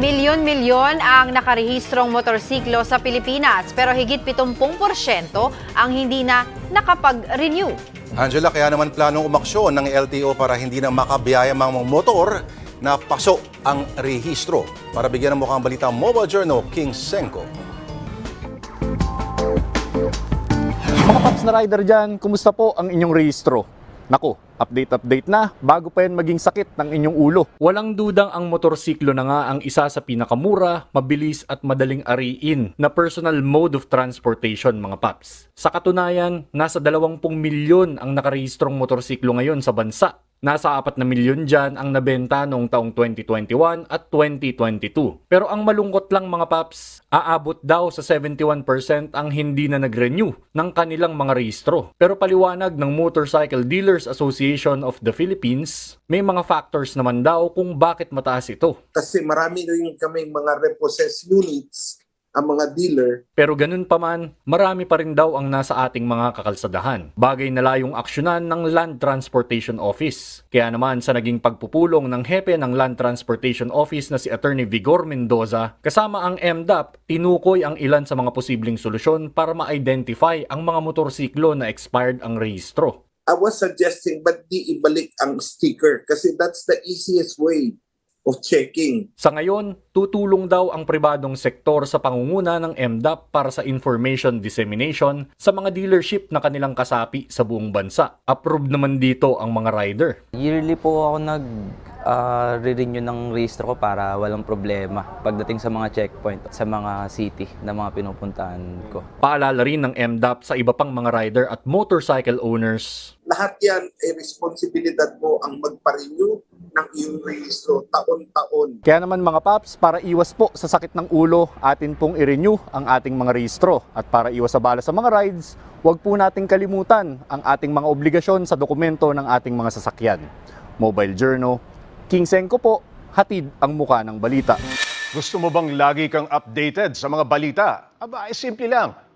Milyon-milyon ang nakarehistrong motorsiklo sa Pilipinas pero higit 70% ang hindi na nakapag-renew. Angela, kaya naman planong umaksyon ng LTO para hindi na makabiyaya mga motor na paso ang rehistro. Para bigyan ng mukhang balita, Mobile Journal, King Senko. Mga paps na rider dyan, kumusta po ang inyong rehistro? Nako, update-update na bago pa yan maging sakit ng inyong ulo. Walang dudang ang motorsiklo na nga ang isa sa pinakamura, mabilis at madaling ariin na personal mode of transportation mga paps. Sa katunayan, nasa 20 milyon ang nakarehistrong motorsiklo ngayon sa bansa. Nasa 4 na milyon dyan ang nabenta noong taong 2021 at 2022. Pero ang malungkot lang mga paps, aabot daw sa 71% ang hindi na nag-renew ng kanilang mga rehistro. Pero paliwanag ng Motorcycle Dealers Association of the Philippines, may mga factors naman daw kung bakit mataas ito. kasi marami rin kaming mga repossessed units ang mga dealer Pero ganun pa man, marami pa rin daw ang nasa ating mga kakalsadahan. Bagay na layong aksyonan ng Land Transportation Office. Kaya naman sa naging pagpupulong ng hepe ng Land Transportation Office na si Attorney Vigor Mendoza, kasama ang MDAP, tinukoy ang ilan sa mga posibleng solusyon para ma-identify ang mga motorsiklo na expired ang rehistro. I was suggesting ba't di ibalik ang sticker kasi that's the easiest way of checking Sa ngayon, tutulong daw ang pribadong sektor sa pangunguna ng MDAP para sa information dissemination sa mga dealership na kanilang kasapi sa buong bansa. Approved naman dito ang mga rider. Yearly po ako nag ah, re-renew ng registro ko para walang problema pagdating sa mga checkpoint sa mga city na mga pinupuntahan ko. Paalala rin ng MDAP sa iba pang mga rider at motorcycle owners. lahat yan ay responsibilidad mo ang magpa-renew ng iyong registro taon-taon Kaya naman mga paps, para iwas po sa sakit ng ulo, atin pong i-renew ang ating mga rehistro. At para iwas sa bala sa mga rides, huwag po nating kalimutan ang ating mga obligasyon sa dokumento ng ating mga sasakyan. Mobile Journal, King Senko po, hatid ang muka ng balita. Gusto mo bang lagi kang updated sa mga balita? Aba, ay simple lang.